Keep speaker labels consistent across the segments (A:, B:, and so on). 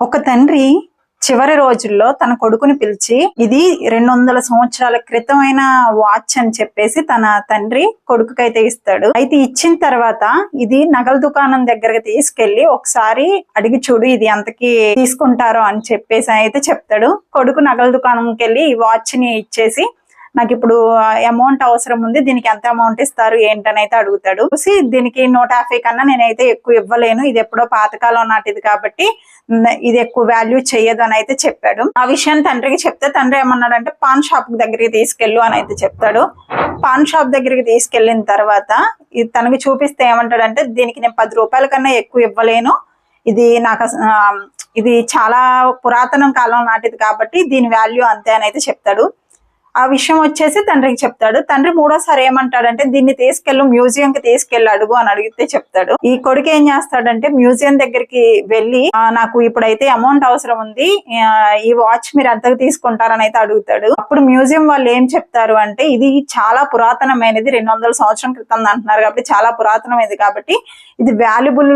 A: ఒక తండ్రి చివరి రోజుల్లో తన కొడుకుని పిలిచి ఇది రెండు వందల సంవత్సరాల క్రితమైన వాచ్ అని చెప్పేసి తన తండ్రి కొడుకుకైతే ఇస్తాడు. అయితే ఇచ్చిన తర్వాత ఇది నగల దుకాణం దగ్గరకి తీసుకెళ్ళి ఒకసారి అడిగి చూడు ఇది ఎంతకి తీసుకుంటారో అని చెప్పేసి అయితే చెప్తాడు. కొడుకు నగల దుకాణంకి వెళ్ళి ఈ వాచ్ని ఇచ్చేసి నాకు ఇప్పుడు అమౌంట్ అవసరం ఉంది దీనికి ఎంత అమౌంట్ ఇస్తారు ఏంటని అయితే అడుగుతాడు. చూసి దీనికి నూట యాభై కన్నా నేనైతే ఎక్కువ ఇవ్వలేను ఇది ఎప్పుడో పాతకాలం నాటిది కాబట్టి ఇది ఎక్కువ వాల్యూ చెయ్యదు అని అయితే చెప్పాడు. ఆ విషయాన్ని తండ్రికి చెప్తే తండ్రి ఏమన్నాడు అంటే పాన్ షాప్ దగ్గరికి తీసుకెళ్ళు అని అయితే చెప్తాడు. పాన్ షాప్ దగ్గరికి తీసుకెళ్ళిన తర్వాత ఇది తనకి చూపిస్తే ఏమంటాడంటే దీనికి నేను పది రూపాయల కన్నా ఎక్కువ ఇవ్వలేను ఇది నాకు ఇది చాలా పురాతనం కాలం నాటిది కాబట్టి దీని వాల్యూ అంతే అని అయితే చెప్తాడు. ఆ విషయం వచ్చేసి తండ్రికి చెప్తాడు. తండ్రి మూడోసారి ఏమంటాడంటే దీన్ని తీసుకెళ్ళు మ్యూజియం కి తీసుకెళ్ళి అడుగు అని అడిగితే చెప్తాడు. ఈ కొడుకు ఏం చేస్తాడంటే మ్యూజియం దగ్గరికి వెళ్ళి నాకు ఇప్పుడైతే అమౌంట్ అవసరం ఉంది. ఈ వాచ్ మీరు ఎంతకు తీసుకుంటారని అయితే అడుగుతాడు. అప్పుడు మ్యూజియం వాళ్ళు ఏం చెప్తారు అంటే ఇది చాలా పురాతనమైనది రెండు వందల సంవత్సరం క్రితం అంటున్నారు కాబట్టి చాలా పురాతనమైనది కాబట్టి ఇది వాల్యుబుల్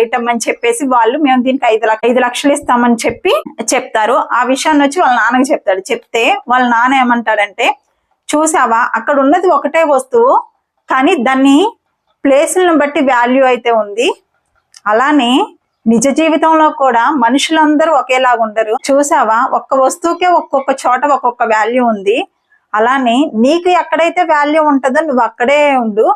A: ఐటమ్ అని చెప్పేసి వాళ్ళు మేము దీనికి ఐదు లక్ష ఐదు లక్షలు ఇస్తామని చెప్పి చెప్తారు. ఆ విషయాన్ని వచ్చి వాళ్ళ నాన్నకి చెప్తాడు. చెప్తే వాళ్ళ నాన్న ఏమంటాడంటే చూసావా అక్కడ ఉన్నది ఒకటే వస్తువు కానీ దాన్ని ప్లేసులను బట్టి వాల్యూ అయితే ఉంది. అలానే నిజ జీవితంలో కూడా మనుషులందరూ ఒకేలాగా ఉండరు. చూసావా ఒక్క వస్తువుకే ఒక్కొక్క చోట ఒక్కొక్క వాల్యూ ఉంది. అలానే నీకు ఎక్కడైతే వాల్యూ ఉంటుందో నువ్వు అక్కడే ఉండు.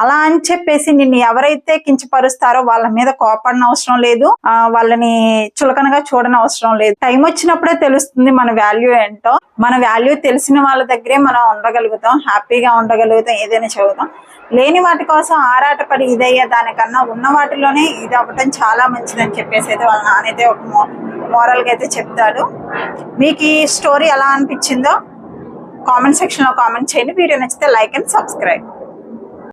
A: అలా అని చెప్పేసి నిన్ను ఎవరైతే కించపరుస్తారో వాళ్ళ మీద కోపడిన అవసరం లేదు. ఆ వాళ్ళని చులకనగా చూడని అవసరం లేదు. టైం వచ్చినప్పుడే తెలుస్తుంది మన వాల్యూ ఏంటో. మన వాల్యూ తెలిసిన వాళ్ళ దగ్గరే మనం ఉండగలుగుతాం. హ్యాపీగా ఉండగలుగుతాం. ఏదైనా చదువుతాం. లేని వాటి కోసం ఆరాటపడి ఇదయ్యే దానికన్నా ఉన్న వాటిలోనే ఇది అవ్వటం చాలా మంచిదని చెప్పేసి అయితే వాళ్ళ నానైతే ఒక మో మోరల్గా అయితే చెప్తాడు. మీకు ఈ స్టోరీ ఎలా అనిపించిందో కామెంట్ సెక్షన్లో కామెంట్ చేయండి. వీడియో నచ్చితే లైక్ అండ్ సబ్స్క్రైబ్